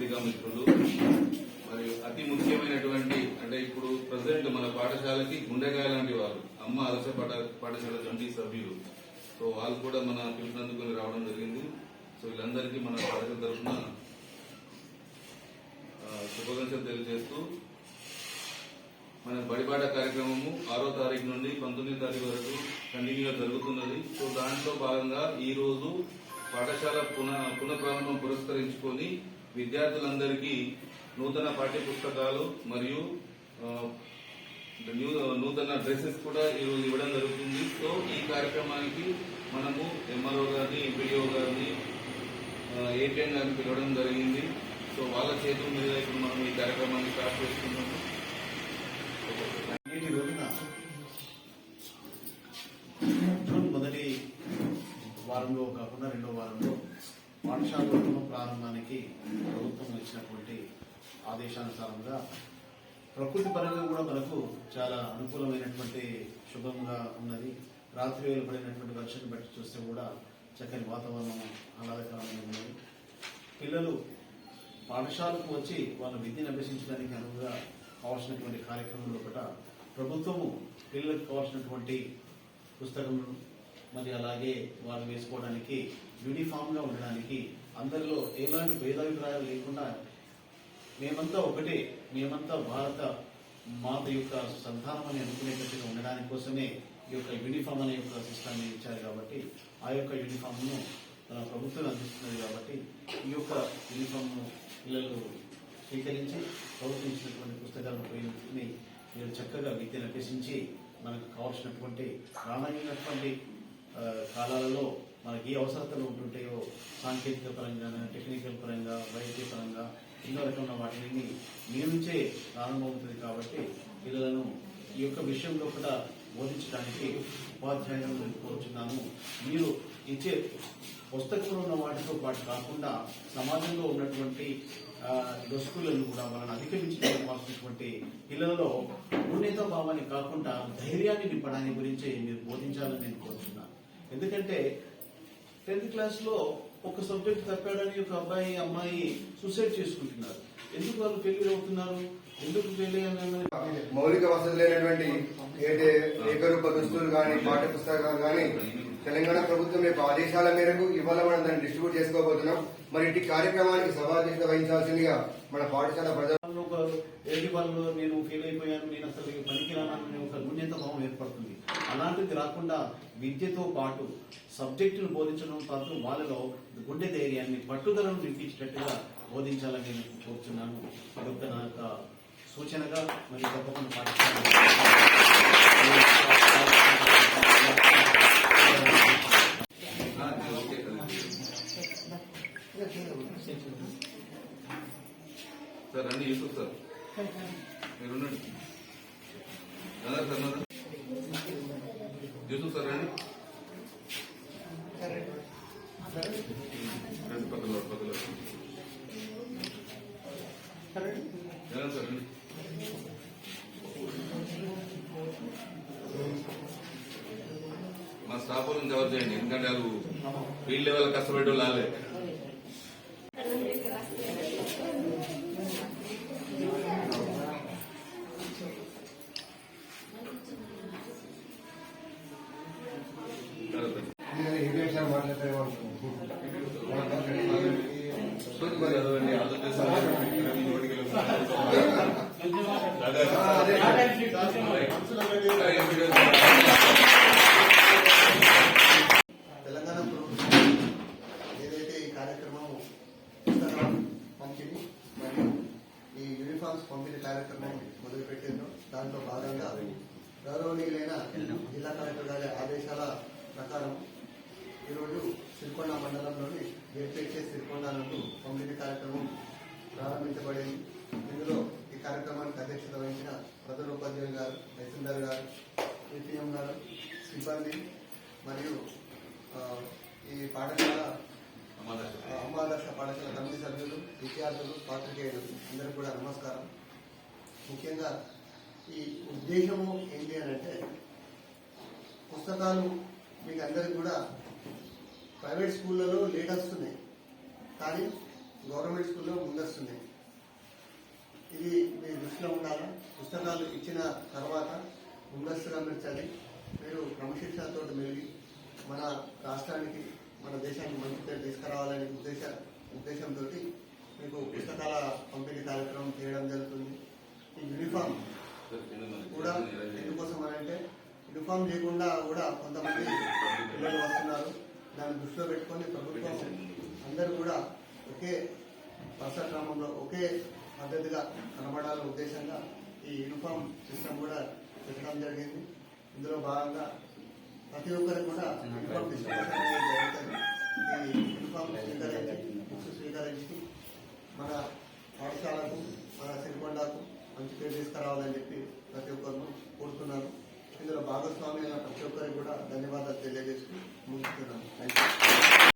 పత్రికా మిత్రులు. మరియు అతి ముఖ్యమైనటువంటి అంటే ఇప్పుడు ప్రజెంట్ మన పాఠశాలకి గుండెకాయ లాంటి వారు అమ్మ అలస పాఠ- పాఠశాల కమిటీ సభ్యులు. సో వాళ్ళు కూడా మన పిలుపునందుకుని రావడం జరిగింది. సో వీళ్ళందరికీ మన పాఠశాల తరఫున శుభాకాంక్షలు తెలియజేస్తూ మన బడిపాట కార్యక్రమము ఆరో తారీఖు నుండి పంతొమ్మిది తారీఖు వరకు కంటిన్యూగా జరుగుతున్నది. సో దాంట్లో భాగంగా ఈ రోజు పాఠశాల పునః పునఃప్రారంభం పురస్కరించుకొని విద్యార్థులందరికీ నూతన పాఠ్య పుస్తకాలు మరియు నూతన డ్రెస్సెస్ కూడా ఈరోజు ఇవ్వడం జరుగుతుంది. సో ఈ కార్యక్రమానికి మనము ఎంఆర్ఓ గారిని ఎంపీడీఓ గారిని ఏపీఎం గారిని పిలవడం జరిగింది. సో వాళ్ళ చేతుల మీద ఇప్పుడు మనం ఈ కార్యక్రమాన్ని స్టార్ట్ చేస్తున్నాము ప్రారంభానికి ప్రభుత్వం ఇచ్చినటువంటి ఆదేశానుసారంగా ప్రకృతి పరంగా కూడా మనకు చాలా అనుకూలమైనటువంటి శుభంగా ఉన్నది. రాత్రి వేలు పడినటువంటి వర్షం బట్టి చూస్తే కూడా చక్కని వాతావరణం ఆహ్లాదకరమైన ఉన్నది. పిల్లలు పాఠశాలకు వచ్చి వాళ్ళ విద్యను అభ్యసించడానికి అనువుగా కావాల్సినటువంటి కార్యక్రమంలో ఒకట ప్రభుత్వము పిల్లలకు కావాల్సినటువంటి పుస్తకములు మరి అలాగే వాళ్ళు వేసుకోవడానికి యూనిఫామ్గా ఉండడానికి అందరిలో ఎలాంటి భేదాభిప్రాయాలు లేకుండా మేమంతా ఒకటే మేమంతా భారత మాత యొక్క సంతానం అని అనుకునేటట్టుగా ఉండడానికి కోసమే ఈ యొక్క యూనిఫామ్ అనే యొక్క సిస్టాన్ని ఇచ్చారు కాబట్టి ఆ యొక్క యూనిఫామ్ను మన ప్రభుత్వం అందిస్తున్నది కాబట్టి ఈ యొక్క యూనిఫామ్ను పిల్లలు స్వీకరించి ప్రభుత్వం ఇచ్చినటువంటి పుస్తకాలను ఉపయోగించుకుని మీరు చక్కగా విద్యను అభ్యసించి మనకు కావాల్సినటువంటి రానైనటువంటి కాలాలలో మనకి ఏ అవసరతలు ఉంటుంటాయో సాంకేతిక పరంగా టెక్నికల్ పరంగా వైద్య పరంగా ఎన్నో రకమైన వాటిని మీ నుంచే ప్రారంభమవుతుంది కాబట్టి పిల్లలను ఈ యొక్క విషయంలో కూడా బోధించడానికి ఉపాధ్యాయులను నేను కోరుచున్నాను మీరు ఇచ్చే పుస్తకంలో ఉన్న వాటితో పాటు కాకుండా సమాజంలో ఉన్నటువంటి దశకులను కూడా వాళ్ళని అధిగమించుకోవాల్సినటువంటి పిల్లలలో ఉన్నత భావాన్ని కాకుండా ధైర్యాన్ని నింపడానికి గురించి మీరు బోధించాలని నేను కోరుతున్నాను ఎందుకంటే టెన్త్ క్లాస్లో ఒక సబ్జెక్ట్ తప్పాడని ఒక అబ్బాయి అమ్మాయి సూసైడ్ చేసుకుంటున్నారు. ఎందుకు వాళ్ళు ఫెయిల్యూర్ అవుతున్నారు? ఎందుకు ఫెయిల్ అయ్యారన్నది మౌలిక వసతులు లేనటువంటి ఏకరూప దుస్తులు కానీ పాఠ్య పుస్తకాలు కానీ తెలంగాణ ప్రభుత్వం యొక్క ఆదేశాల మేరకు ఇవాళ మనం దాన్ని డిస్ట్రిబ్యూట్ చేసుకోబోతున్నాం. మరి ఇటు కార్యక్రమానికి సభాధ్యక్షత వహించాల్సిందిగా మన పాఠశాల ప్రజలు ఏది వాళ్ళు నేను ఫెయిల్ అయిపోయాను నేను అసలు పనికిరానని ఒక గుణ్యత భావం ఏర్పడుతుంది. అలాంటిది రాకుండా విద్యతో పాటు సబ్జెక్టును బోధించడం పాటు వాళ్ళలో గుండె ధైర్యాన్ని పట్టుదలను నింపించేటట్టుగా బోధించాలని నేను కోరుతున్నాను అదొక నా యొక్క సూచనగా మరి తప్పకుండా పాటిస్తాను సార్ రండి యూసుఫ్ సార్. మీరు ఉండండి. సార్ సార్ రండి రండి పక్కన పక్కన సార్ రండి మా స్టాఫ్ వాళ్ళని కవర్ చేయండి ఎందుకంటే వాళ్ళు ఫీల్డ్ లెవెల్ కష్టపడే వాళ్ళు కార్యక్రమం మొదలుపెట్టారు దాంట్లో భాగంగా గౌరవనీయులైన జిల్లా కలెక్టర్ గారి ఆదేశాల ప్రకారం ఈరోజు సిరికొండ మండలంలోని ఏర్పేచే సిరికొండ నందు పంపిణీ కార్యక్రమం ప్రారంభించబడింది. ఇందులో ఈ కార్యక్రమానికి అధ్యక్షత వహించిన ప్రధానోపాధ్యాయులు గారు తహసీల్దార్ గారు ఏపీఎం గారు సిబ్బంది మరియు ఈ పాఠశాల అమ్మాదర్శ పాఠశాల కమిటీ సభ్యులు విద్యార్థులు పాత్రికేయులు అందరికీ కూడా నమస్కారం. ముఖ్యంగా ఈ ఉద్దేశము ఏంటి అని అంటే పుస్తకాలు మీకు అందరికి కూడా ప్రైవేట్ స్కూళ్ళలో లేట్ వస్తున్నాయి. కానీ గవర్నమెంట్ స్కూల్లో ముందస్తున్నాయి. ఇది మీ దృష్టిలో ఉండాలి? పుస్తకాలు ఇచ్చిన తర్వాత ముందస్తుగా మీరు చదివి మీరు క్రమశిక్షణతో మెలిగి మన రాష్ట్రానికి మన దేశానికి మంచి పేరు తీసుకురావాలనే ఉద్దేశ ఉద్దేశంతో మీకు పుస్తకాల పంపిణీ కార్యక్రమం చేయడం జరుగుతుంది. ఈ యూనిఫామ్ కూడా ఎందుకోసం అని అంటే యూనిఫామ్ లేకుండా కూడా కొంతమంది పిల్లలు వస్తున్నారు. దాన్ని దృష్టిలో పెట్టుకొని ప్రభుత్వం అందరూ కూడా ఒకే వరుస క్రమంలో ఒకే పద్ధతిగా కనబడాలనే ఉద్దేశంగా ఈ యూనిఫామ్ సిస్టమ్ కూడా పెట్టడం జరిగింది. ఇందులో భాగంగా ప్రతి ఒక్కరికి కూడా యూనిఫామ్ డిస్ట్రిబ్యూషన్ జరుగుతుంది ఈ యూనిఫామ్ స్వీకరించి బుక్స్ స్వీకరించి మన పాఠశాలకు మన సిరికొండకు మంచి పేరు తీసుకురావాలని చెప్పి ప్రతి ఒక్కరు కోరుతున్నాను. ఇందులో భాగస్వామి అయిన ప్రతి ఒక్కరికి కూడా ధన్యవాదాలు తెలియజేస్తూ ముగిస్తున్నాను. Thank you